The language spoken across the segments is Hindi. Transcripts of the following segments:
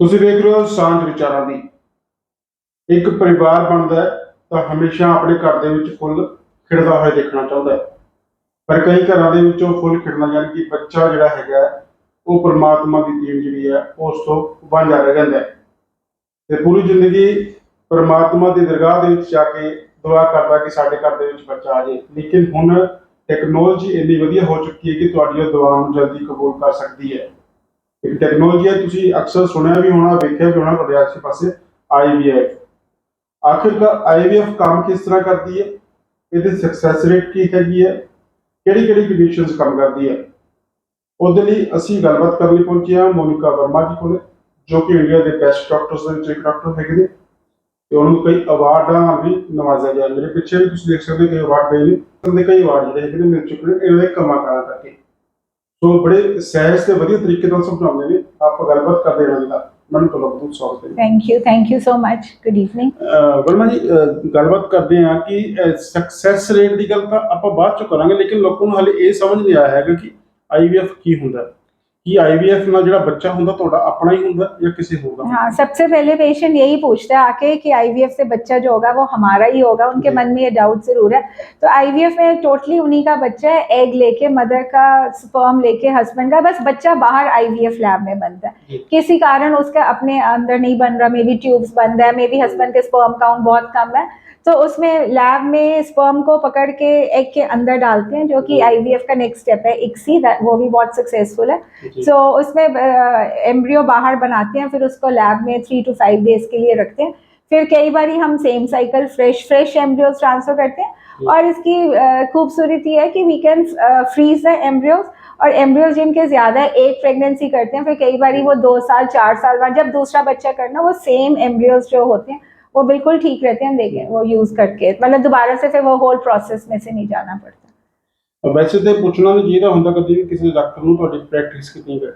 ਤੁਸੀਂ ਵੇਖ ਰਹੇ ਹੋ ਸਾਂਝ ਵਿਚਾਰਾਂ ਦੀ। ਇੱਕ ਪਰਿਵਾਰ ਬਣਦਾ ਹੈ, ਤਾਂ ਹਮੇਸ਼ਾ ਆਪਣੇ ਘਰ ਦੇ ਵਿੱਚ ਫੁੱਲ ਖਿੜਦਾ ਹੋਇਆ ਦੇਖਣਾ ਚਾਹੁੰਦਾ ਹੈ। ਪਰ ਕਈ ਘਰਾਂ ਦੇ ਵਿੱਚ ਉਹ ਫੁੱਲ ਖਿੜਨਾ ਯਾਨੀ ਕਿ ਬੱਚਾ ਜਿਹੜਾ ਹੈਗਾ ਉਹ ਪਰਮਾਤਮਾ ਦੀ ਦੇਣ ਜਿਹੜੀ ਹੈ, ਉਸ ਤੋਂ ਵਾਂਝਾ ਰਹਿ ਜਾਂਦਾ ਹੈ। ਤੇ ਪੂਰੀ ਜ਼ਿੰਦਗੀ ਪਰਮਾਤਮਾ ਦੀ ਦਰਗਾਹ ਦੇ ਵਿੱਚ ਜਾ ਕੇ ਦੁਆ ਕਰਦਾ ਕਿ ਸਾਡੇ ਘਰ ਦੇ ਵਿੱਚ ਬੱਚਾ ਆ ਜਾਏ। ਲੇਕਿਨ ਹੁਣ ਟੈਕਨੋਲੋਜੀ ਇੰਨੀ ਵਧੀਆ ਹੋ ਚੁੱਕੀ ਹੈ ਕਿ ਤੁਹਾਡੀ ਉਹ ਦੁਆ ਨੂੰ ਜਲਦੀ ਕਬੂਲ ਕਰ ਸਕਦੀ ਹੈ। ਇੱਕ ਟੈਕਨੋਲੋਜੀ ਹੈ, ਤੁਸੀਂ ਅਕਸਰ ਸੁਣਿਆ ਵੀ ਹੋਣਾ, ਵੇਖਿਆ ਵੀ ਹੋਣਾ ਤੁਹਾਡੇ ਆਸੇ ਪਾਸੇ ਆਈਵੀਐਫ ਆਖਿਰਕਾਰ ਆਈਵੀਐਫ ਕੰਮ ਕਿਸ ਤਰ੍ਹਾਂ ਕਰਦੀ ਹੈ? ਇਹਦੀ ਸਕਸੈਸ ਰੇਟ ਕੀ ਹੈਗੀ ਹੈ? ਕਿਹੜੀ ਕਿਹੜੀ ਕੰਡੀਸ਼ਨਸ ਕੰਮ ਕਰਦੀ ਹੈ? ਉਹਦੇ ਲਈ ਅਸੀਂ ਗੱਲਬਾਤ ਕਰਨ ਲਈ ਪਹੁੰਚੇ ਹਾਂ ਮੋਨਿਕਾ ਵਰਮਾ ਜੀ ਕੋਲੇ, ਜੋ ਕਿ ਇੰਡੀਆ ਦੇ ਬੈਸਟ ਡਾਕਟਰਸ ਦੇ ਵਿੱਚੋਂ ਇੱਕ ਡਾਕਟਰ ਹੈਗੇ ਨੇ। ਤੇ ਉਹਨਾਂ ਨੂੰ ਕਈ ਅਵਾਰਡਾਂ ਵੀ ਨਵਾਜ਼ਿਆ ਗਿਆ। ਮੇਰੇ ਪਿੱਛੇ ਵੀ ਤੁਸੀਂ ਦੇਖ ਸਕਦੇ ਹੋ ਕਿ ਅਵਾਰਡ ਪਏ ਨੇ। ਉਹਨਾਂ ਦੇ ਕਈ ਅਵਾਰਡ ਜਿਹੜੇ ਹੈਗੇ ਨੇ, ਮਿਲ ਚੁੱਕੇ ਨੇ। ਇਹਨਾਂ ਦੇ ਕੰਮਾਂ ਕਾਰਾਂ ਕਰਕੇ। ਸੋ ਬੜੇ ਸਹਿਜ ਤੇ ਵਧੀਆ ਤਰੀਕੇ ਨਾਲ ਸਮਝਾਉਂਦੇ ਨੇ ਆਪਾਂ ਗੱਲਬਾਤ ਕਰਦੇ ਹਾਂ ਨਾਲ ਮੈਨੂੰ ਤੁਹਾਡਾ ਬਹੁਤ ਸਵਾਗਤ ਹੈ you. Thank you so much. Good evening. ਅਹ ਵਰਮਾ ਜੀ ਗੱਲਬਾਤ ਕਰਦੇ ਹਾਂ ਕਿ ਸਕਸੈਸ ਰੇਟ ਦੀ ਗੱਲ ਤਾਂ ਆਪਾਂ ਬਾਅਦ ਚ ਕਰਾਂਗੇ ਲੇਕਿਨ ਲੋਕਾਂ ਨੂੰ ਹਾਲੇ ਇਹ ਸਮਝ ਨਹੀਂ ਆਇਆ ਹੈਗਾ ਕਿ ਆਈਵੀਐਫ ਕੀ ਹੁੰਦਾ ਹੈ ਕੀ ਆਈਵੀਐਫ ਨਾਲ ਜਿਹੜਾ ਬੱਚਾ ਹੁੰਦਾ ਤੁਹਾਡਾ ਆਪਣਾ ਹੀ ਹੁੰਦਾ ਜਾਂ ਕਿਸੇ ਹੋਰ ਦਾ हाँ सबसे पहले पेशेंट यही पूछता है आके कि आईवीएफ से बच्चा जो होगा वो हमारा ही होगा उनके जी। मन में ये डाउट जरूर है तो आईवीएफ में टोटली उन्हीं का बच्चा है एग लेके मदर का स्पर्म लेके हस्बैंड का बस बच्चा बाहर आईवीएफ लैब में बनता जी। है किसी कारण उसका अपने अंदर नहीं बन रहा मे बी ट्यूब्स बंद है मे बी हस्बैंड के स्पर्म काउंट बहुत कम है तो उसमें लैब में स्पर्म को पकड़ के एग के अंदर डालते हैं जो कि जी। आईवीएफ का नेक्स्ट स्टेप है इक्सी वो भी बहुत सक्सेसफुल है जी। सो उसमें एम्ब्रियो बाहर बनाते हैं फिर उसको लैब में थ्री टू फाइव डेज़ के लिए रखते हैं। फिर कई बार हम same cycle fresh fresh embryos transfer करते हैं। और इसकी खूबसूरती है कि we can freeze the embryos और एम्ब्रियोज जिनके ज़्यादा एक प्रेगनेंसी करते हैं फिर कई बार वो दो साल चार साल बाद जब दूसरा बच्चा करना वो सेम एम्ब्रियोज जो होते हैं वो बिल्कुल ठीक रहते हैं देखें वो यूज़ करके। मतलब दोबारा से फिर वो होल प्रोसेस में से नहीं जाना पड़ता। ਵੈਸੇ ਤੇ ਪੁੱਛਣਾ ਨਹੀਂ ਚਾਹੀਦਾ ਹੁੰਦਾ ਕਦੀ ਵੀ ਕਿਸੇ ਡਾਕਟਰ ਨੂੰ ਤੁਹਾਡੀ ਪ੍ਰੈਕਟਿਸ ਕਿੰਨੀ ਹੈ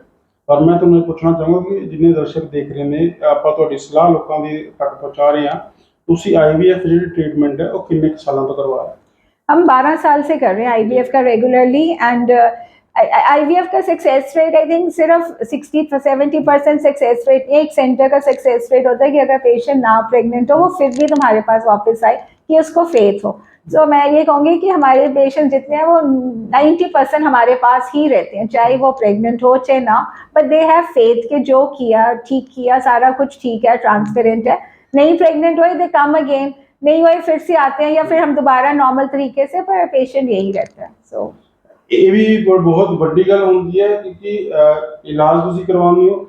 ਪਰ ਮੈਂ ਤੁਹਾਨੂੰ ਇਹ ਪੁੱਛਣਾ ਚਾਹਾਂਗਾ ਕਿ ਜਿੰਨੇ ਦਰਸ਼ਕ ਦੇਖ ਰਹੇ ਨੇ ਆਪਾਂ ਤੁਹਾਡੀ ਸਲਾਹ ਲੋਕਾਂ ਦੀ ਤੱਕ ਪਹੁੰਚਾ ਰਹੇ ਹਾਂ ਤੁਸੀਂ ਆਈਵੀਐਫ ਜਿਹੜੀ ਟ੍ਰੀਟਮੈਂਟ ਹੈ ਉਹ ਕਿੰਨੇ ਕੁ ਸਾਲਾਂ ਤੋਂ ਕਰਵਾ ਰਹੇ ਹੋ हम 12 साल से कर रहे हैं आईवीएफ का रेगुलरली एंड आईवीएफ का सक्सेस रेट आई थिंक सिर्फ़ 60 70 परसेंट सक्सेस रेट एक सेंटर का सक्सेस रेट होता है कि अगर पेशेंट ना प्रेग्नेंट हो, वो फिर भी तुम्हारे पास वापस आए कि उसको फेथ हो। तो मैं ये कहूँगी कि हमारे पेशेंट जितने हैं, वो 90 परसेंट हमारे पास ही रहते हैं, चाहे वो प्रेग्नेंट हो, चाहे ना। बट दे हैव फेथ के जो किया, ठीक किया, सारा कुछ ठीक है ट्रांसपेरेंट है। नहीं प्रेग्नेंट हुए दे कम अगेन नहीं हुए, फिर से आते हैं या फिर हम दोबारा नॉर्मल तरीके से, पर पेशेंट यही रहता है। सो ਇਹ ਵੀ ਬਹੁਤ ਵੱਡੀ ਗੱਲ ਹੁੰਦੀ ਹੈ ਕਿਉਂਕਿ ਅਹ, ਇਲਾਜ ਤੁਸੀਂ ਕਰਵਾਉਂਦੇ ਹੋ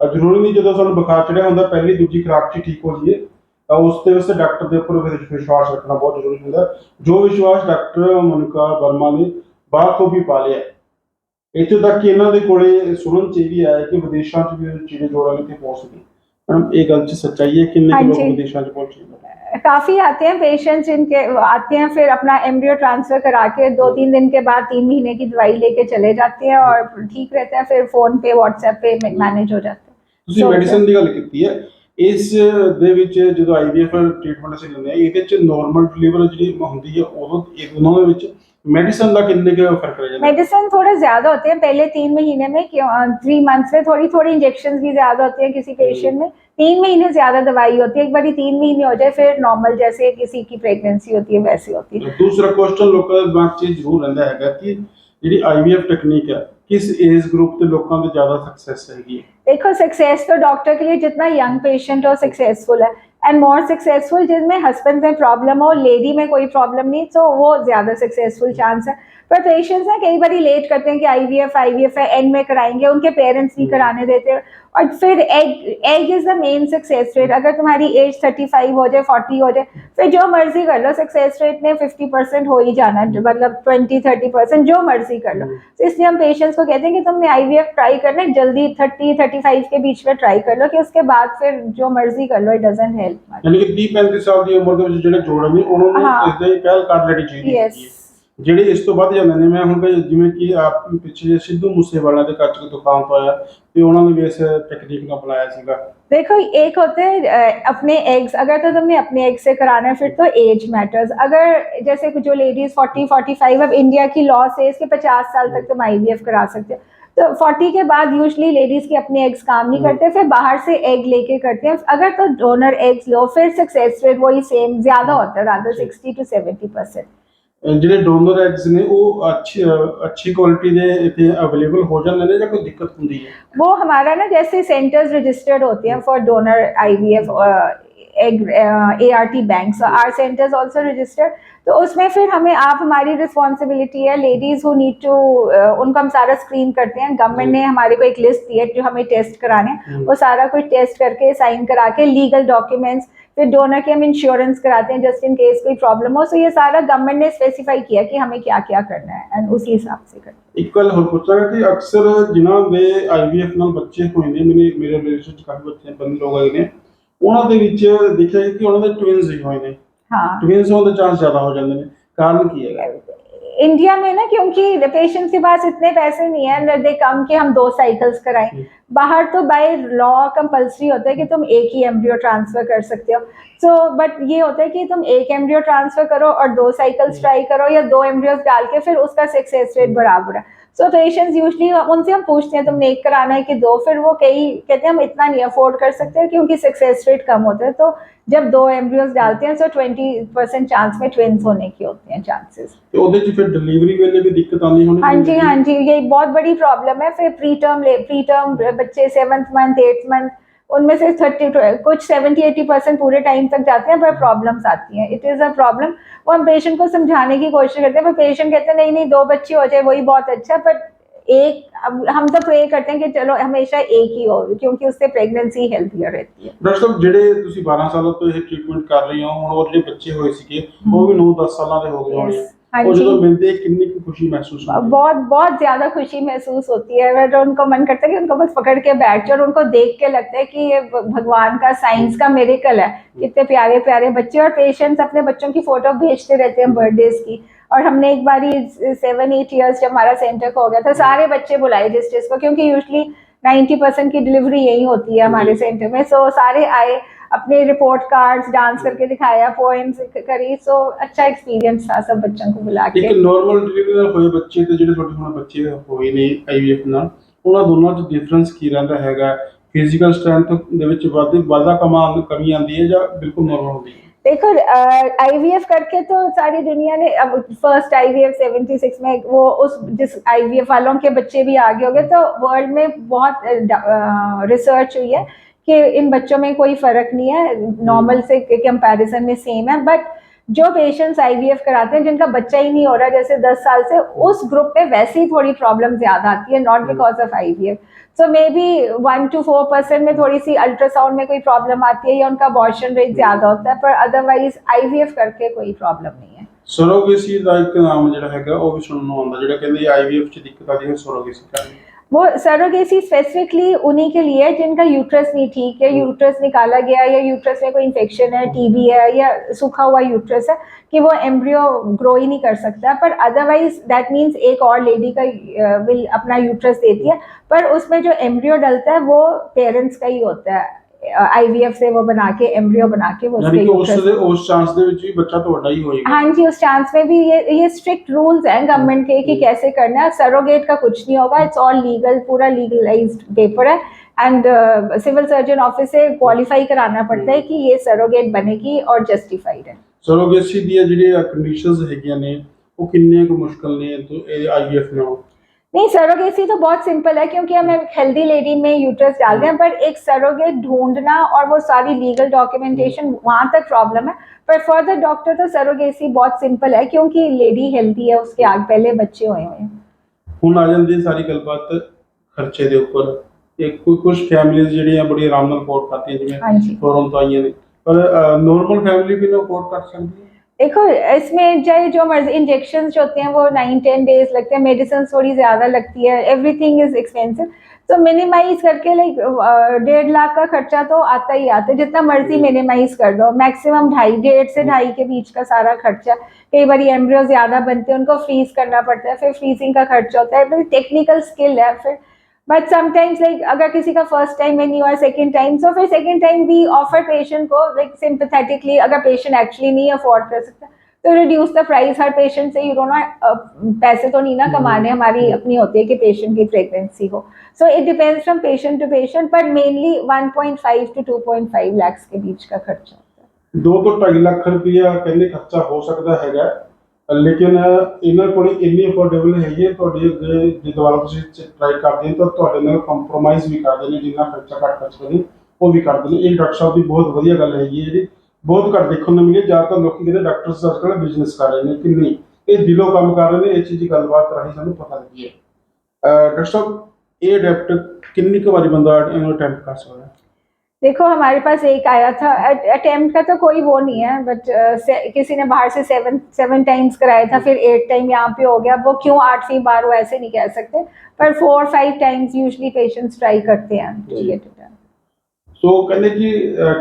ਅਹ, ਜ਼ਰੂਰੀ ਨਹੀਂ ਜਦੋਂ ਸਾਨੂੰ ਬੁਖਾਰ ਚੜਿਆ ਹੁੰਦਾ ਪਹਿਲੀ ਦੂਜੀ ਖੁਰਾਕ 'ਚ ਹੀ ਠੀਕ ਹੋ ਜਾਈਏ ਤਾਂ ਉਸ ਤੇ ਉਸ ਡਾਕਟਰ ਦੇ ਉੱਪਰ ਵਿਸ਼- ਵਿਸ਼ਵਾਸ ਰੱਖਣਾ ਬਹੁਤ ਜ਼ਰੂਰੀ ਹੁੰਦਾ ਹੈ। ਜੋ ਵਿਸ਼ਵਾਸ ਡਾਕਟਰ ਮਨਕਾ ਵਰਮਾ ਨੇ ਬਾਖੂਬੀ ਪਾ ਲਿਆ ਹੈ। ਇੱਥੇ ਤੱਕ ਕਿ ਇਹਨਾਂ ਦੇ ਕੋਲੇ ਸੁਣਨ ਚ ਇਹ ਵੀ ਆਇਆ ਕਿ ਵਿਦੇਸ਼ਾਂ 'ਚ ਵੀ ਚੀਜ਼ਾਂ ਜੋੜਾਂ ਤੇ ਪਹੁੰਚਦੀ ਮੈਡਮ ਇਹ ਗੱਲ 'ਚ ਸੱਚਾਈ ਹੈ ਕਿੰਨੇ ਕੁ ਲੋਕ ਹਾਂਜੀ। ਵਿਦੇਸ਼ਾਂ 'ਚ ਪਹੁੰਚੇ ਨੇ काफ़ी आते हैं पेशेंट्स इनके आते हैं फिर अपना एम्ब्रियो ट्रांसफ़र करा के दो तीन दिन के बाद तीन महीने की दवाई लेके चले जाते हैं और ठीक रहते हैं फिर फ़ोन पे व्हाट्सएप पे मैनेज हो जाते हैं ਤੁਸੀਂ So, ਮੈਡੀਸਨ ਦੀ ਗੱਲ ਕੀਤੀ ਹੈ ਇਸ ਦੇ ਵਿੱਚ ਜਦੋਂ ਆਈਵੀਐਫ ਟ੍ਰੀਟਮੈਂਟ ਅਸੀਂ ਲੈਂਦੇ ਆ ਇਹਦੇ ਚ ਨਾਰਮਲ ਡਿਲੀਵਰੀ ਜਿਹੜੀ ਹੁੰਦੀ ਹੈ ਉਦੋਂ ਇਹ ਦੋਨਾਂ ਦੇ ਵਿੱਚ ਮੈਡੀਸਨ ਦਾ ਕਿੰਨੇ ਕੁ ਫਰਕ ਰਹਿ ਜਾਂਦਾ ਹੈ? मेडिसिन थोड़े ज़्यादा होते हैं पहले तीन महीने में थ्री मंथ्स में थोड़ी थोड़ी इंजेक्शन भी ज़्यादा होती हैं किसी पेशेंट में तीन महीने ज़्यादा दवाई होती है एक बारी तीन महीने हो जाए फिर नॉर्मल जैसे किसी की प्रेगनेंसी होती है वैसी होती है ਦੂਸਰਾ ਕੁਐਸਚਨ ਲੋਕਾਂ ਦੇ ਦਿਮਾਗ 'ਚ ਜ਼ਰੂਰ ਰਹਿੰਦਾ ਹੈਗਾ ਕਿ ਜਿਹੜੀ ਆਈਵੀਐਫ ਟੈਕਨੀਕ ਹੈ ਕਿਸ ਏਜ ਗਰੁੱਪ ਦੇ ਲੋਕਾਂ ਦੇ ਜ਼ਿਆਦਾ ਸਕਸੈਸ ਹੈਗੀ ਹੈ देखो सक्सेस तो डॉक्टर के लिए जितना यंग पेशेंट हो सक्सेसफुल है एंड मोर सक्सेसफुल जिसमें हस्बैंड में प्रॉब्लम हो लेडी में कोई प्रॉब्लम नहीं तो वो ज़्यादा सक्सेसफुल चांस है। पर पेशेंट्स ना कई बार लेट करते हैं कि आईवीएफ आईवीएफ है एंड में कराएँगे उनके पेरेंट्स नहीं कराने देते। और फिर egg egg is the main success rate अगर तुम्हारी एज थर्टी फाइव हो जाए फोर्टी हो जाए फिर जो मर्ज़ी कर लो सक्सेस रेट में फिफ्टी परसेंट हो ही जाना मतलब ट्वेंटी थर्टी परसेंट जो मर्ज़ी कर लो। तो इसलिए हम पेशेंट्स को कहते हैं कि तुमने आईवीएफ ट्राई करना जल्दी थर्टी थर्टी फाइव के बीच में ट्राई कर लो कि उसके बाद फिर जो मर्ज़ी कर लो इट डजेंट हेल्प ਯਾਨੀ ਕਿ 30 35 ਸਾਲ ਦੀ ਉਮਰ ਦੇ ਵਿੱਚ ਜਿਹੜੇ ਜੋੜ ਨੇ ਉਹਨਾਂ ਨੂੰ ਹਾਂ। ਇਸ ਦੇ ਪਹਿਲ ਕਰ ਲੈਣੀ ਚਾਹੀਦੀ यस ਹੈਗੀ ਹੈ। ਜਿਹੜੇ ਇਸ ਤੋਂ ਵੱਧ ਜਾਂਦੇ ਨੇ ਮੈਂ ਹੁਣ ਕਈ ਜਿਵੇਂ ਕਿ ਆਪ ਪਿੱਛੇ ਜਿਹੇ ਸਿੱਧੂ ਮੂਸੇਵਾਲਾ ਦੇ ਕੱਚ ਦੁਕਾਨ ਤੋਂ ਆਇਆ ਤੇ ਉਹਨਾਂ ਨੇ ਵੀ ਇਸ ਟੈਕਨੀਕ ਨੂੰ ਅਪਣਾਇਆ ਸੀਗਾ देखो एक होते हैं अ, अपने एग्स अगर तो तुमने अपने एग से कराना है फिर तो एज मैटर्स अगर जैसे कुछ जो लेडीज 40 45 अब इंडिया की लॉ से इसके 50 साल तक तुम आईवीएफ करा सकते हो तो 40 के बाद यूजली लेडीज के अपने एग्स काम नहीं हम्म। करते फिर बाहर से एग लेके करते हैं अगर तो डोनर एग्स लो फिर सक्सेस रेट वही सेम ज्यादा होता है रादर ठीक। 60 टू 70 परसेंट ਅਹ ਜਿਹੜੇ ਡੋਨਰ ਐਗਸ ਨੇ ਉਹ ਅੱਛੀ ਅਹ ਅੱਛੀ ਕੁਆਲਿਟੀ ਦੇ ਇੱਥੇ ਅਵੇਲੇਬਲ ਹੋ ਜਾਂਦੇ ਨੇ ਜਾਂ ਕੋਈ ਦਿੱਕਤ ਹੁੰਦੀ ਹੈ वो हमारा ना जैसे सेंटर्स रजिस्टर्ड होते हैं for donor IVF egg A R T bank or centres also registered तो उसमें फिर हमें आप हमारी रिस्पॉन्सिबिलिटी है लेडीज हु नीड टू उनको हम सारा स्क्रीन करते हैं गवर्नमेंट ने हमारे को एक लिस्ट दी है जो हमें टेस्ट कराने हैं हम्म। वो सारा कुछ टेस्ट करके साइन करा के लीगल डॉक्यूमेंट्स फिर डोनर के हम इंश्योरेंस कराते हैं जस्ट इन केस कोई प्रॉब्लम हो सो ये सारा गवर्नमेंट ने स्पेसिफाई किया कि हमें क्या क्या करना है एंड उसी हिसाब से करना है ਇੱਕ ਗੱਲ ਹੋਰ ਪੁੱਛਾਂਗਾ ਕਿ ਅਕਸਰ ਜਿਨ੍ਹਾਂ ਦੇ ਆਈਵੀਐਫ ਨਾਲ ਬੱਚੇ ਹੋਏ ਨੇ ਮੇਰੇ ਮੇਰੇ ਰਿਲੇਸ਼ਨ ਚ ਕਾਫੀ ਬੱਚੇ ਬੰਦੇ ਲੋਕ ਆਏ ਨੇ ਉਹਨਾਂ ਦੇ ਵਿੱਚ ਦੇਖਿਆ ਗਿਆ ਕਿ ਉਹਨਾਂ ਦੇ ਟਵਿਨਸ ਹੀ ਹੋਏ ਨੇ हाँ ਟਵਿਨਸ ਹੋਣ ਦੇ ਚਾਂਸ ਜ਼ਿਆਦਾ ਹੋ ਜਾਂਦੇ ਨੇ ਕਾਰਨ ਕੀ ਹੈਗਾ इंडिया में ना क्योंकि पेशेंट्स के पास इतने पैसे नहीं है दे कम कि हम दो साइकिल्स कराएं हम्म। बाहर तो बाय लॉ कंपलसरी होता है कि तुम एक ही एम्ब्रियो ट्रांसफर कर सकते हो सो बट ये होता है कि तुम एक एम्ब्रियो ट्रांसफर करो और दो साइकिल्स हम्म। ट्राई करो या दो एम्ब्रियोज डाल के फिर उसका सक्सेस रेट बराबर है सो पेशेंट्स यूजली उनसे हम पूछते हैं तुमने एक कराना है कि दो? फिर वो कई कहते हैं हम इतना नहीं अफोर्ड कर सकते कि उनकी सक्सेस रेट कम होता है। तो जब दो एम्ब्रियोज डालते हैं तो ट्वेंटी परसेंट चांस में ट्विंस होने के होते हैं चांसेस तो फिर डिलीवरी वेले भी दिक्कत आनी होनी हाँ जी हाँ जी ये बहुत बड़ी प्रॉब्लम है। फिर प्री टर्म प्री टर्म बच्चे सेवन्थ मंथ एट्थ मंथ उनमें से थर्टी कुछ सेवेंटी एटी परसेंट पूरे टाइम तक जाते हैं पर प्रॉब्लम्स आती हैं इट इज़ अ प्रॉब्लम वो हम पेशेंट को समझाने की कोशिश करते हैं पर पेशेंट कहते हैं नहीं नहीं दो बच्चे हो जाए वही बहुत अच्छा बट एक अब हम तो प्रे करते हैं कि चलो हमेशा एक ही हो क्योंकि उससे प्रेगनेंसी हेल्थियर रहती है ਡਾਕਟਰ ਸਾਹਿਬ ਜਿਹੜੇ ਤੁਸੀਂ 12 ਸਾਲਾਂ ਤੋਂ ਇਹ ਟ੍ਰੀਟਮੈਂਟ ਕਰ ਰਹੇ ਹੋ ਹੁਣ ਉਹ ਜਿਹੜੇ ਬੱਚੇ ਹੋਏ ਸੀਗੇ ਉਹ ਵੀ 9-10 ਸਾਲਾਂ ਦੇ ਹੋ ਗਏ ਹੋਣੇ ਆ। हाँ वो खुशी महसूस होती है? बहुत बहुत ज़्यादा खुशी महसूस होती है। जो उनको मन करता है कि उनको बस पकड़ के बैठ जाए और उनको देख के लगता है कि ये भगवान का साइंस का मेरिकल है। हम्म। कितने प्यारे प्यारे बच्चे और पेशेंट्स अपने बच्चों की फ़ोटो भेजते रहते हैं बर्थडे की। और हमने एक बार ही सेवन एट ईयर्स जब हमारा सेंटर को हो गया था हम्म। सारे बच्चे बुलाए जिस चीज़ को क्योंकि यूजली नाइन्टी परसेंट की डिलीवरी यही होती है हमारे सेंटर में। सो सारे आए अपने रिपोर्ट कार्ड्स डांस करके दिखाया पोएम्स करी सो अच्छा एक्सपीरियंस था सब बच्चों को बुला के ਇੱਕ ਨਾਰਮਲ ਡਿਲੀਵਰੀ ਨਾਲ ਹੋਏ ਬੱਚੇ ਤੇ ਜਿਹੜੇ ਤੁਹਾਡੇ ਹੁਣ ਬੱਚੇ ਹੋਏ ਨੇ ਆਈਵੀਐਫ ਨਾਲ ਉਹਨਾਂ ਦੋਨਾਂ 'ਚ ਡਿਫਰੈਂਸ ਕੀ ਰਹਿੰਦਾ ਹੈਗਾ ਫਿਜ਼ੀਕਲ ਸਟਰੈਂਥ ਦੇ ਵਿੱਚ ਵਾਧੇ ਵਾਧਾ ਕਮਾ ਕਮੀ ਆਉਂਦੀ ਹੈ ਜਾਂ ਬਿਲਕੁਲ ਨਾਰਮਲ ਹੁੰਦੀ ਹੈ देखो आईवीएफ करके तो सारी दुनिया ने अब फर्स्ट आईवीएफ 76 में वो उस जिस आईवीएफ वालों के बच्चे भी आगे हो गए तो वर्ल्ड में बहुत रिसर्च हुई है कि इन बच्चों में कोई फर्क नहीं है नॉर्मल से कंपैरिजन में सेम है बट जो पेशेंट्स आईवीएफ कराते हैं जिनका बच्चा ही नहीं हो रहा जैसे 10 साल से उस ग्रुप में वैसे ही थोड़ी प्रॉब्लम ज्यादा आती है not because of IVF so maybe one two four percent में थोड़ी सी अल्ट्रासाउंड में कोई प्रॉब्लम आती है या उनका अबॉर्शन रेट ज्यादा होता है पर अदरवाइज आईवीएफ करके कोई प्रॉब्लम नहीं है ਸਰੋਗੇਸੀ ਦਾ ਇੱਕ ਨਾਮ ਜਿਹੜਾ ਹੈਗਾ ਉਹ ਵੀ ਸੁਣਨ ਨੂੰ ਆਉਂਦਾ ਜਿਹੜਾ ਕਹਿੰਦੇ ਆਈਵੀਐਫ 'ਚ ਦਿੱਕਤ ਆਦੀ ਹੈ ਸਰੋਗੇਸੀ ਕਰਨ वो सरोगेसी स्पेसिफिकली उन्हीं के लिए है जिनका यूट्रस नहीं ठीक है यूट्रस निकाला गया या यूट्रस में कोई इन्फेक्शन है टीबी है या सूखा हुआ यूट्रस है कि वो एम्ब्रियो ग्रो ही नहीं कर सकता। पर अदरवाइज़ दैट मीन्स एक और लेडी का विल अपना यूट्रस देती है। पर उसमें जो एम्ब्रियो डलता है वो पेरेंट्स का ही होता है। आईवीएफ से वो बना के एम्ब्रियो बना के वो ਯਾਨੀ उसके ਕਿ ਉਸ uterus- ਦੇ ਉਸ ਚਾਂਸ ਦੇ ਵਿੱਚ ਵੀ ਬੱਚਾ ਤੁਹਾਡਾ ही होएगा हाँ जी उस चांस में भी ये ये स्ट्रिक्ट रूल्स हैं गवर्नमेंट के कि कैसे करना है सरोगेट का कुछ नहीं होगा इट्स ऑल लीगल पूरा लीगलाइज्ड पेपर है एंड सिविल सर्जन ऑफिस से क्वालिफाई कराना पड़ता है कि ये सरोगेट बनेगी और जस्टिफाइड है ਸਰੋਗੇਸੀ ਦੀਆਂ ਜਿਹੜੀਆਂ ਕੰਡੀਸ਼ਨਸ ਹੈਗੀਆਂ ਨੇ ਉਹ ਕਿੰਨੇ ਕੁ ਮੁਸ਼ਕਲ ਨੇ ਤੇ ਇਹ ਆਈਵੀਐਫ ਨਾਲ नहीं सरोगेसी तो बहुत सिंपल है क्योंकि हम एक हेल्दी लेडी में यूट्रस डालते हैं पर एक सरोगेट ढूंढना और वो सारी लीगल डॉक्यूमेंटेशन वहाँ तक प्रॉब्लम है पर फॉर द डॉक्टर तो सरोगेसी बहुत सिंपल है क्योंकि लेडी हेल्दी है उसके आगे पहले बच्चे हुए हुए हैं ਹੁਣ ਆ ਜਾਂਦੀ ਹੈ ਸਾਰੀ ਗੱਲਬਾਤ ਖਰਚੇ ਦੇ ਉੱਪਰ ਇੱਕ ਕੋਈ ਕੁਝ ਫੈਮਿਲੀਜ਼ ਜਿਹੜੀਆਂ ਬੜੀ ਆਰਾਮ ਨਾਲ ਅਫੋਰਡ ਕਰਦੀਆਂ ਜਿਵੇਂ हाँ जी ਫੋਰਨ ਤੋਂ ਆਈਆਂ ਨੇ ਪਰ ਨਾਰਮਲ फैमिली भी ना अफोर्ड कर सकती है देखो इसमें चाहे जो मर्ज़ी इंजेक्शन जो होते हैं वो नाइन टेन डेज़ लगते हैं मेडिसिन थोड़ी ज़्यादा लगती है एवरीथिंग इज़ एक्सपेंसिव तो मिनिमाइज करके लाइक डेढ़ लाख का खर्चा तो आता ही आता है जितना मर्ज़ी हम्म। मिनिमाइज कर दो। मैक्सिमम ढाई डेढ़ से ढाई के बीच का सारा खर्चा। कई बार एम्ब्रियो ज़्यादा बनते हैं उनको फ्रीज करना पड़ता है फिर फ्रीजिंग का खर्चा होता है। टेक्निकल स्किल है फिर बट समटाइम्स लाइक अगर किसी का फ़र्स्ट टाइम है नहीं हुआ सेकेंड टाइम सो फिर सेकेंड टाइम भी ऑफ़र पेशेंट को लाइक सिंपथेटिकली अगर पेशेंट एक्चुअली नहीं अफोर्ड कर सकता तो रिड्यूस द प्राइस हर पेशेंट से यू डो ना पैसे तो नहीं ना hmm. कमाने हमारी hmm. अपनी होती है कि पेशेंट की प्रेगनेंसी हो. So it depends from patient to patient but mainly 1.5 to two point five lakhs के बीच का खर्चा दो तो ढाई लाख रुपया कहने खर्चा हो सकता है। ਲੇਕਿਨ ਇਹਨਾਂ ਕੋਲ ਇੰਨੀ ਅਫੋਰਡੇਬਲ ਹੈਗੀ ਹੈ, ਤੁਹਾਡੇ ਅੱਗੇ ਜੇ ਦੁਬਾਰਾ ਤੁਸੀਂ ਟਰਾਈ ਕਰਦੇ ਹੋ ਤਾਂ ਤੁਹਾਡੇ ਨਾਲ ਕੰਪਰੋਮਾਈਜ਼ ਵੀ ਕਰਦੇ ਨੇ, ਜਿੰਨਾ ਖਰਚਾ ਘੱਟ ਖਰਚ ਕਰਦੇ ਉਹ ਵੀ ਕਰਦੇ ਨੇ। ਇਹ ਡਾਕਟਰ ਸਾਹਿਬ ਦੀ ਬਹੁਤ ਵਧੀਆ ਗੱਲ ਹੈਗੀ ਹੈ ਜਿਹੜੀ, ਬਹੁਤ ਘੱਟ ਦੇਖਣ ਨੂੰ ਮਿਲੀ ਜ਼ਿਆਦਾਤਰ ਲੋਕੀ ਕਹਿੰਦੇ ਡਾਕਟਰ ਅੱਜ ਕੱਲ੍ਹ ਬਿਜ਼ਨਸ ਕਰ ਰਹੇ ਨੇ ਕਿ ਨਹੀਂ, ਇਹ ਦਿਲੋਂ ਕੰਮ ਕਰ ਰਹੇ ਨੇ, ਇਹ ਚੀਜ਼ ਦੀ ਗੱਲਬਾਤ ਰਾਹੀਂ ਸਾਨੂੰ ਪਤਾ ਲੱਗੀ ਹੈ। ਡਾਕਟਰ ਸਾਹਿਬ, ਇਹ ਅਡੈਪਟ ਕਿੰਨੀ ਕੁ ਵਾਰੀ ਬੰਦਾ ਇਹਨੂੰ ਅਟੈਂਪਟ ਕਰ ਸਕਦਾ देखो हमारे पास एक आया था अटेम्प्ट का तो कोई वो नहीं है बट किसी ने बाहर से सेवन सेवन टाइम्स कराया था फिर एट टाइम यहाँ पे हो गया वो क्यों आठवीं बार वो ऐसे नहीं कह सकते पर four five times usually patients try करते हैं to ji. get it done. ਸੋ ਕਹਿੰਦੇ ਕਿ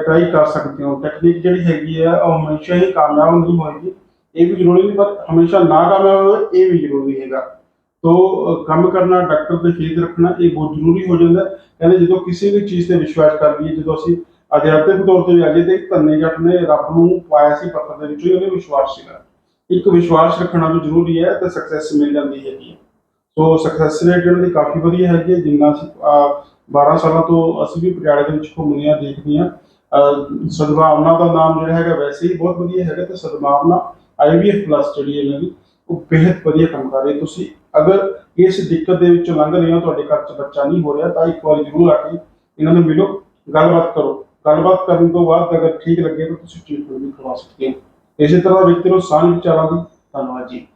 ਟਰਾਈ ਕਰ ਸਕਦੇ ਹੋ ਟੈਕਨੀਕ ਜਿਹੜੀ ਹੈਗੀ ਹੈ ਉਹ ਹਮੇਸ਼ਾ ਹੀ ਕਾਮਯਾਬ ਨਹੀਂ ਹੋਏਗੀ ਇਹ ਵੀ ਜ਼ਰੂਰੀ ਨਹੀਂ ਪਰ ਹਮੇਸ਼ਾ ਨਾ ਕਾਮਯਾਬ ਹੋਵੇ ਇਹ ਵੀ ਜ਼ਰੂਰੀ ਹੈਗਾ ਤੋ ਕੰਮ ਕਰਨਾ ਡਾਕਟਰ ਤੇ ਫੇਥ ਰੱਖਣਾ ਇਹ ਬਹੁਤ ਜ਼ਰੂਰੀ ਹੋ ਜਾਂਦਾ। ਕਹਿੰਦੇ ਜਦੋਂ ਕਿਸੇ ਵੀ ਚੀਜ਼ ਤੇ ਵਿਸ਼ਵਾਸ ਕਰ ਲਈਏ ਜਦੋਂ ਅਸੀਂ ਅਧਿਆਤਮਿਕ ਤੌਰ ਤੇ ਵੀ ਆਈਏ ਜਾਈਏ ਤੇ ਧੰਨੇ ਜੱਟ ਨੇ ਰੱਬ ਨੂੰ ਪਾਇਆ ਸੀ ਪੱਥਰ ਦੇ ਵਿੱਚੋਂ ਉਹਨੇ ਵਿਸ਼ਵਾਸ ਸੀਗਾ। ਇੱਕ ਵਿਸ਼ਵਾਸ ਰੱਖਣਾ ਵੀ ਜ਼ਰੂਰੀ ਹੈ ਤੇ ਸਕਸੈਸ ਮਿਲ ਜਾਂਦੀ ਹੈਗੀ ਹੈ। ਸੋ ਸਕਸੈਸ ਰੇਟ ਇਹਨਾਂ ਦੀ ਕਾਫੀ ਵਧੀਆ ਹੈਗੀ ਹੈ। ਜਿੰਨਾ ਅਸੀਂ ਅਹ, 12 ਸਾਲਾਂ ਤੋਂ ਅਸੀਂ ਵੀ ਪਟਿਆਲੇ ਦੇ ਵਿੱਚ ਘੁੰਮਦੇ ਹਾਂ ਦੇਖਦੇ ਹਾਂ ਸਦਭਾਵਨਾ ਦਾ ਨਾਮ ਜਿਹੜਾ ਹੈਗਾ ਵੈਸੇ ਹੀ ਬਹੁਤ ਵਧੀਆ ਹੈਗਾ ਤੇ ਸਦਭਾਵਨਾ ਆਈਵੀਐਫ ਪਲੱਸ ਜਿਹੜੀ ਹੈ ਇਹਨਾਂ ਦੀ ਉਹ ਬੇहद ਵਧੀਆ ਕੰਮ ਕਰ ਰਹੀ ਹੈ। ਤੁਸੀਂ ਅਗਰ ਇਸ ਦਿੱਕਤ ਦੇ ਵਿੱਚੋਂ ਲੰਘ ਰਹੇ ਹੋ, ਤੁਹਾਡੇ ਘਰ 'ਚ ਬੱਚਾ ਨਹੀਂ ਹੋ ਰਿਹਾ, ਤਾਂ ਇੱਕ ਵਾਰੀ ਜ਼ਰੂਰ ਆ ਕੇ ਇਹਨਾਂ ਨੂੰ ਮਿਲੋ, ਗੱਲਬਾਤ ਕਰੋ। ਗੱਲਬਾਤ ਕਰਨ ਤੋਂ ਬਾਅਦ ਅਗਰ ਠੀਕ ਲੱਗੇ ਤਾਂ ਤੁਸੀਂ ਟ੍ਰੀਟਮੈਂਟ ਵੀ ਕਰਵਾ ਸਕਦੇ ਹੋ। ਇਸੇ ਤਰ੍ਹਾਂ ਵਿਅਕਤੀ ਨੂੰ ਸਾਂਝ ਵਿਚਾਰਾਂ ਦੀ ਧੰਨਵਾਦ ਜੀ।